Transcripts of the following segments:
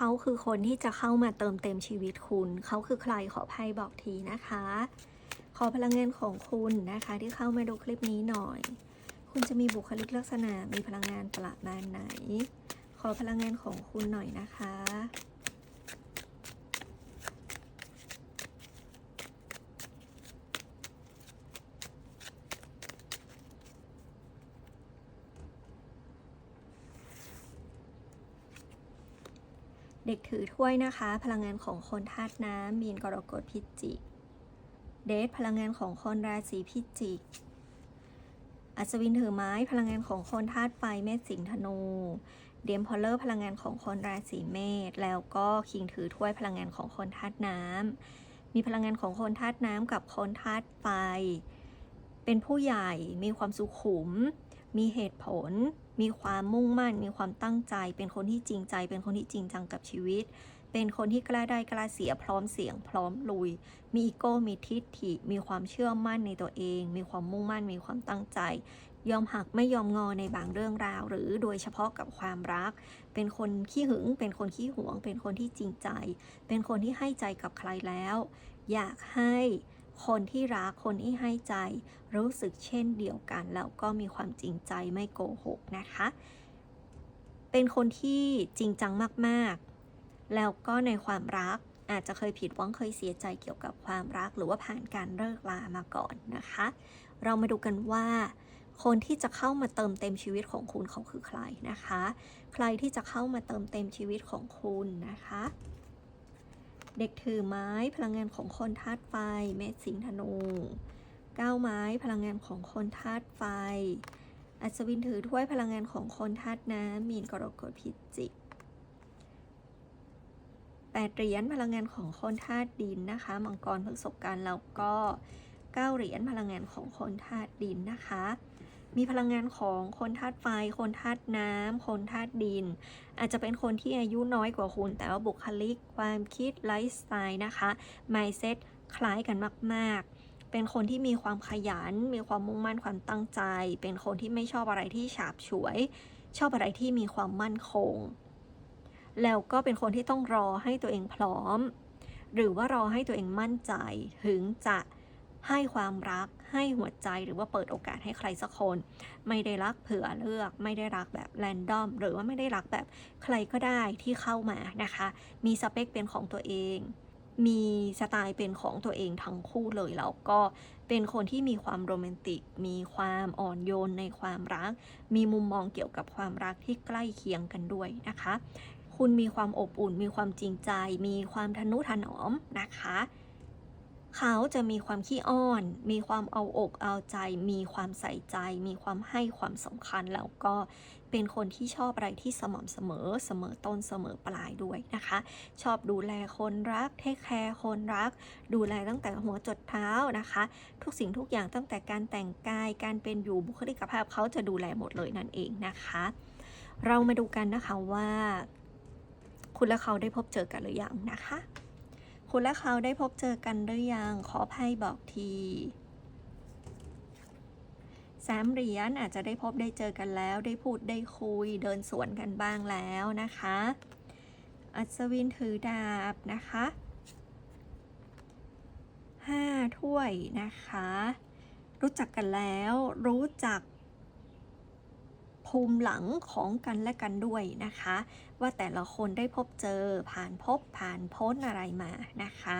เขาคือคนที่จะเข้ามาเติมเต็มชีวิตคุณ เขาคือใครขอไพ่บอกทีนะคะ ขอพลังงานของคุณนะคะ ที่เข้ามาดูคลิปนี้หน่อย คุณจะมีบุคลิกลักษณะมีพลังงานประมาณไหน ขอพลังงานของคุณหน่อยนะคะ เด็กถือถ้วยนะคะ พลังงานของคนธาตุน้ำมีนกรกฎพิจิก เดทพลังงานของคนราศีพิจิก อัศวินถือไม้พลังงานของคนธาตุไฟเมษสิงห์ธนู เดมพอลเลอร์พลังงานของคนราศีเมษแล้วก็คิงถือถ้วยพลังงานของคนธาตุน้ำมีพลังงานของคนธาตุน้ำกับคนธาตุไฟ เป็นผู้ใหญ่มีความสุขุม มีเหตุผล มีความมุ่งมั่น มีความตั้งใจ เป็นคนที่จริงใจ เป็นคนที่จริงจังกับชีวิต เป็นคนที่กล้าได้กล้าเสียพร้อมเสียงพร้อมลุย มีอีโก้ มีทิฏฐิ มีความเชื่อมั่นในตัวเอง มีความมุ่งมั่น มีความตั้งใจ ยอมหักไม่ยอมงอในบางเรื่องราว หรือโดยเฉพาะกับความรัก เป็นคนขี้หึง เป็นคนขี้หวง เป็นคนที่จริงใจ เป็นคนที่ให้ใจกับใครแล้ว อยากให้ คนที่รักคนที่ให้ใจ รู้สึกเช่นเดียวกัน แล้วก็มีความจริงใจไม่โกหกนะคะ เป็นคนที่จริงจังมากๆ แล้วก็ในความรักอาจจะเคยผิดหวังเคยเสียใจเกี่ยวกับความรัก หรือว่าผ่านการเลิกลามาก่อนนะคะ เรามาดูกันว่า คนที่จะเข้ามาเติมเต็มชีวิตของคุณเขาคือใครนะคะ ใครที่จะเข้ามาเติมเต็มชีวิตของคุณนะคะ เด็กถือไม้พลังงานของคนธาตุไฟ เมษสิงห์ธนูก้าวไม้พลังงานของคนธาตุไฟ อัศวินถือถ้วยพลังงานของคนธาตุน้ำมีนกรกฎพิจิกแปดเหรียญพลังงานของคนธาตุดินนะคะ มังกรพฤษภกันแล้วก็เก้าเหรียญพลังงานของคนธาตุดินนะคะ มีพลังงานของคนธาตุไฟ คนธาตุน้ำคนธาตุดิน อาจจะเป็นคนที่อายุน้อยกว่าคุณ แต่ว่าบุคลิก ความคิดไลฟ์สไตล์นะคะ mindset คล้ายกันมากๆ เป็นคนที่มีความขยัน มีความมุ่งมั่นความตั้งใจ เป็นคนที่ไม่ชอบอะไรที่ฉาบฉวย ชอบอะไรที่มีความมั่นคง แล้วก็เป็นคนที่ต้องรอให้ตัวเองพร้อม หรือว่ารอให้ตัวเองมั่นใจถึงจะให้ความรัก ให้หัวใจหรือว่าเปิดโอกาสให้ใครสักคน ไม่ได้รักเผื่อเลือก ไม่ได้รักแบบแรนดอม หรือว่าไม่ได้รักแบบใครก็ได้ที่เข้ามานะคะ มีสเปคเป็นของตัวเอง มีสไตล์เป็นของตัวเองทั้งคู่เลยแล้วก็เป็นคนที่มีความโรแมนติก มีความอ่อนโยนในความรัก มีมุมมองเกี่ยวกับความรักที่ใกล้เคียงกันด้วยนะคะ คุณมีความอบอุ่น มีความจริงใจ มีความทนุถนอมนะคะ เขาจะมีความขี้อ้อน มีความเอาอกเอาใจ มีความใส่ใจ มีความให้ความสำคัญ แล้วก็เป็นคนที่ชอบอะไรที่สม่ำเสมอ เสมอต้นเสมอปลายด้วยนะคะ ชอบดูแลคนรัก เทคแคร์คนรัก ดูแลตั้งแต่หัวจดเท้านะคะ ทุกสิ่งทุกอย่างตั้งแต่การแต่งกาย การเป็นอยู่บุคลิกภาพเขาจะดูแลหมดเลยนั่นเองนะคะ เรามาดูกันนะคะว่า คุณและเขาได้พบเจอกันหรือยังนะคะ คุณและเขาได้พบเจอกันหรือยัง ขอไพ่บอกทีสามเหรียญอาจจะได้พบได้เจอกันแล้ว ได้พูดได้คุยเดินสวนกันบ้างแล้วนะคะ อัศวินถือดาบนะคะห้าถ้วยนะคะ รู้จักกันแล้ว รู้จัก ภูมิหลังของกันและกันด้วยนะคะ ว่าแต่ละคนได้พบเจอผ่านพบผ่านพ้นอะไรมานะคะ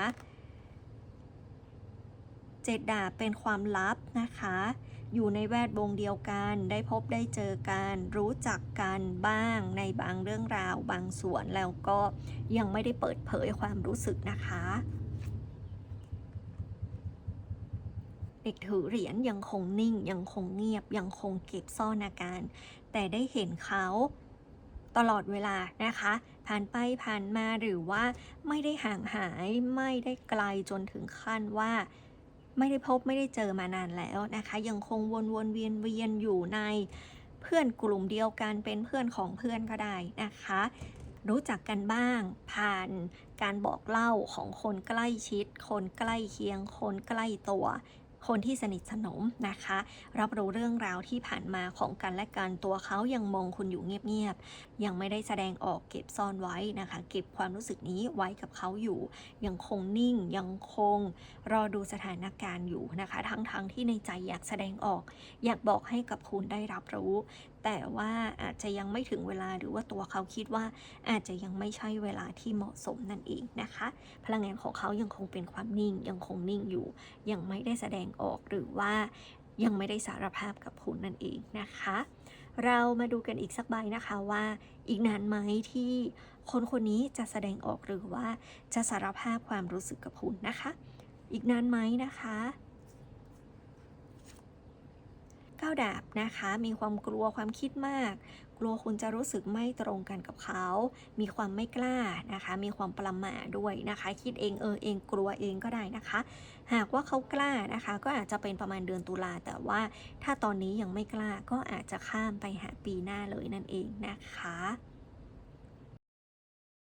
เจ็ดดาบเป็นความลับนะคะ อยู่ในแวดวงเดียวกันได้พบได้เจอกันรู้จักกันบ้างในบางเรื่องราวบางส่วนแล้วก็ยังไม่ได้เปิดเผยความรู้สึกนะคะ เด็กถือเหรียญยังคงนิ่ง ยังคงเงียบ ยังคงเก็บซ่อนอาการ แต่ได้เห็นเขาตลอดเวลานะคะ ผ่านไปผ่านมาหรือว่าไม่ได้ห่างหายไม่ได้ไกลจนถึงขั้นว่า ไม่ได้พบไม่ได้เจอมานานแล้วนะคะ ยังคงวนวนเวียนเวียนอยู่ในเพื่อนกลุ่มเดียวกันเป็นเพื่อนของเพื่อนก็ได้นะคะ รู้จักกันบ้าง ผ่านการบอกเล่าของคนใกล้ชิด คนใกล้เคียง คนใกล้ตัว คนที่สนิทสนมนะคะ รับรู้เรื่องราวที่ผ่านมาของกันและกันตัวเขายังมองคุณอยู่เงียบๆยังไม่ได้แสดงออกเก็บซ่อนไว้นะคะ เก็บความรู้สึกนี้ไว้กับเขาอยู่ ยังคงนิ่งยังคง รอดูสถานการณ์อยู่นะคะ ทั้งๆทที่ในใจอยากแสดงออก อยากบอกให้กับคุณได้รับรู้แต่ว่าอาจจะยังไม่ถึงเวลาหรือว่าตัวเขาคิดว่าอาจจะยังไม่ใช่เวลาที่เหมาะสมนั่นเองนะคะ พลังงานของเขายังคงเป็นความนิ่ง ยังคงนิ่งอยู่ ยังไม่ได้แสดงออกหรือว่ายังไม่ได้สารภาพกับคุณนั่นเองนะคะ เรามาดูกันอีกสักใบนะคะว่าอีกนานไหมที่คนคนนี้จะแสดงออกหรือว่าจะสารภาพความรู้สึกกับคุณนะคะ อีกนานไหมนะคะก้าวดาบนะคะ มีความกลัวความคิดมาก กลัวคุณจะรู้สึกไม่ตรงกันกับเขา มีความไม่กล้านะคะ มีความประหม่าด้วยนะคะ คิดเองเออเองกลัวเองก็ได้นะคะ หากว่าเขากล้านะคะ ก็อาจจะเป็นประมาณเดือนตุลาแต่ว่าถ้าตอนนี้ยังไม่กล้าก็อาจจะข้ามไปหาปีหน้าเลยนั่นเองนะคะ